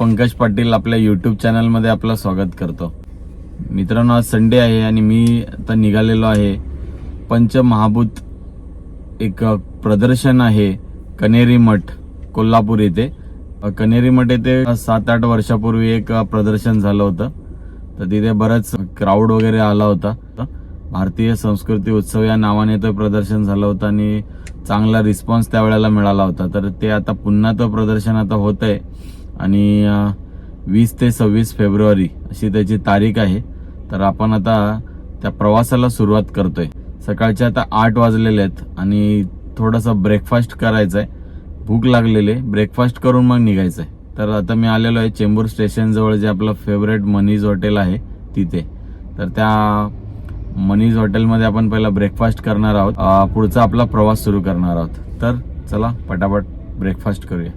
पंकज पाटील आपल्या युट्यूब चॅनलमध्ये आपलं स्वागत करतो. मित्रांनो आज संडे आहे आणि मी आता निघालेलो आहे. पंचमहाभूत एक प्रदर्शन आहे कनेरी मठ कोल्हापूर येथे. कनेरी मठ येथे सात आठ वर्षापूर्वी एक प्रदर्शन झालं होतं. तर तिथे बरंच क्राऊड वगैरे आला होता. भारतीय संस्कृती उत्सव या नावाने तो प्रदर्शन झालं होतं आणि चांगला रिस्पॉन्स त्यावेळेला मिळाला होता. तर ते आता पुन्हा तो प्रदर्शन आता होत आहे आणि वीस ते सव्वीस फेब्रुवारी अशी त्याची तारीख आहे. तर आपण आता त्या प्रवासाला सुरुवात करतोय. सकाळचे आता आठ वाजलेले आहेत आणि थोडंसं ब्रेकफास्ट करायचं आहे भूक लागलेली आहे. ब्रेकफास्ट करून मग निघायचं आहे तर आता मी आलेलो आहे चेंबूर स्टेशनजवळ जे आपलं फेवरेट मनीज हॉटेल आहे तिथे. तर त्या मनीज हॉटेलमध्ये आपण पहिला ब्रेकफास्ट करणार आहोत. पुढचा आपला प्रवास सुरू करणार आहोत. तर चला पटापट ब्रेकफास्ट करूया.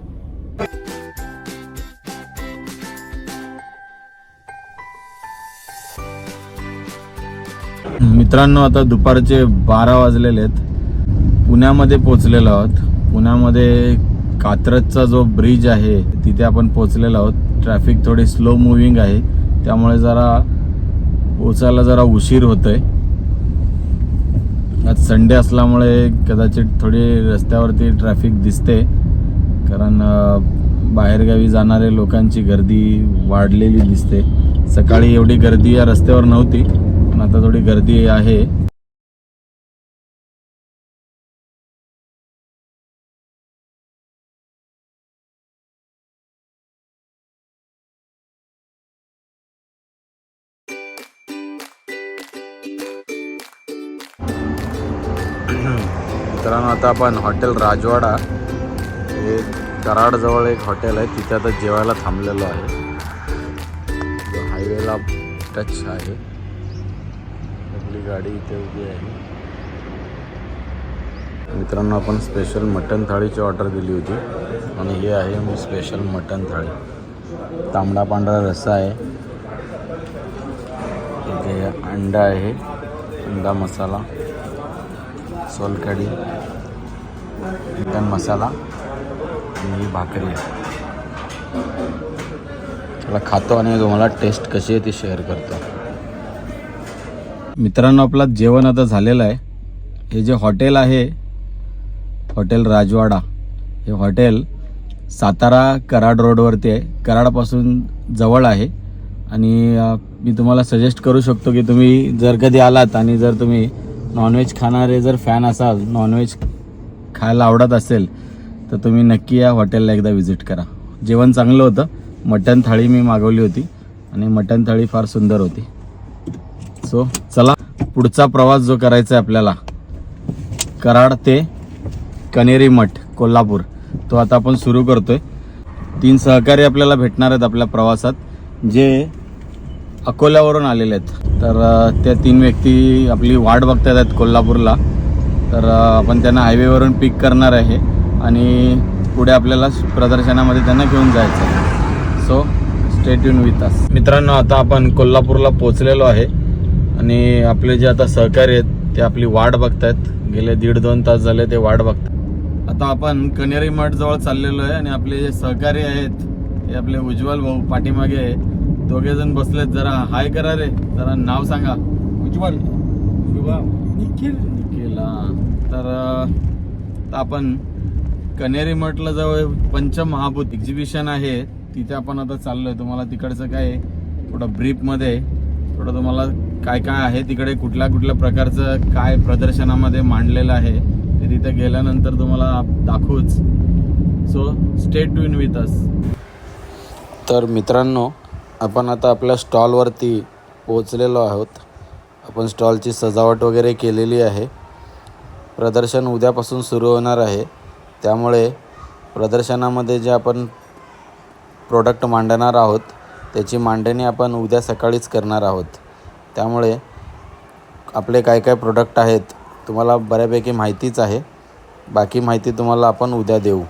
मित्रांनो आता दुपारचे बारा वाजलेले आहेत. पुण्यामध्ये पोचलेलो आहोत. पुण्यामध्ये कात्रजचा जो ब्रिज आहे तिथे आपण पोचलेलो आहोत. ट्रॅफिक थोडी स्लो मुव्हिंग आहे. त्यामुळे जरा पोचायला जरा उशीर होतोय. आज संडे असल्यामुळे कदाचित थोडी रस्त्यावरती ट्रॅफिक दिसते. कारण बाहेरगावी जाणारे लोकांची गर्दी वाढलेली दिसते. सकाळी एवढी गर्दी या रस्त्यावर नव्हती. पण आता थोडी गर्दी आहे. मित्रांनो आता आपण हॉटेल राजवाडा. हे कराडजवळ एक हॉटेल आहे. तिथे आता जेवायला थांबलेलो आहे. हायवेला टच आहे. आपली गाडी इथे उभी आहे. मित्रांनो आपण स्पेशल मटन थाळीची ऑर्डर दिली होती. आणि हे आहे मी स्पेशल मटन थाळी. तांबडा पांढरा रस्सा आहे. इथे अंडा आहे. अंडा मसाला. सोलकढी चिकन मसाला. आणि ही भाकरी आहे. त्याला खातो आणि तुम्हाला टेस्ट कशी आहे ती शेअर करतो. मित्रांनो आपला जेवण आता झालेलं आहे. हे जे हॉटेल आहे हॉटेल राजवाडा हे हॉटेल सातारा कराड रोडवरती आहे. कराडपासून जवळ आहे. आणि मी तुम्हाला सजेस्ट करू शकतो की तुम्ही जर कधी आलात आणि जर तुम्ही नॉनव्हेज खाणारे जर फॅन असाल नॉनव्हेज खायला आवडत असेल तर तुम्ही नक्की या हॉटेलला एकदा व्हिजिट करा. जेवण चांगलं होतं. मटन थाळी मी मागवली होती आणि मटन थाळी फार सुंदर होती. सो चला पुढचा प्रवास जो करायचा आहे आपल्याला कराड ते कनेरी मठ कोल्हापूर तो आता आपण सुरू करतोय. तीन सहकारी आपल्याला भेटणार आहेत आपल्या प्रवासात जे अकोल्यावरून आलेले आहेत. तर त्या तीन व्यक्ती आपली वाट बघतात आहेत कोल्हापूरला. तर आपण त्यांना हायवेवरून पिक करणार आहे आणि पुढे आपल्याला प्रदर्शनामध्ये त्यांना घेऊन जायचं आहे सो स्टेट युन विथ अस मित्रांनो आता आपण कोल्हापूरला पोचलेलो आहे. आणि आपले जे आता सहकारी आहेत ते आपली वाट बघतायत. गेले दीड दोन तास झाले ते वाट बघतात आता आपण कनेरी मठ जवळ चाललेलो आहे आणि आपले जे सहकारी आहेत ते आपले उज्ज्वल भाऊ पाठीमागे दोघे जण बसलेत जरा हाय करा रे. जरा नाव सांगा. उज्ज्वल. शुभम. निखिल. निखिल. तर आपण कनेरी मठला जवळ पंचमहाभूत एक्झिबिशन आहे. तिथे आपण आता चाललोय. तुम्हाला तिकडचं काय आहे, थोडं ब्रीफमध्ये थोडं तुम्हाला काय काय आहे तिकडे कुठल्या कुठल्या प्रकारचं काय प्रदर्शनामध्ये मांडलेलं आहे ते तिथे गेल्यानंतर तुम्हाला दाखवूच. So stay tuned with us तर मित्रांनो आपण आता आपल्या स्टॉलवरती पोचलेलो आहोत. आपण स्टॉलची सजावट वगैरे केलेली आहे. प्रदर्शन उद्यापासून सुरू होणार आहे. त्यामुळे प्रदर्शनामध्ये जे आपण प्रोडक्ट मांडणार आहोत त्याची मांडणी आपण उद्या सकाळीच करणार आहोत. त्यामुळे आपले काय काय प्रोडक्ट आहेत तुम्हाला बऱ्यापैकी माहितीच आहे. बाकी माहिती तुम्हाला आपण उद्या देऊ.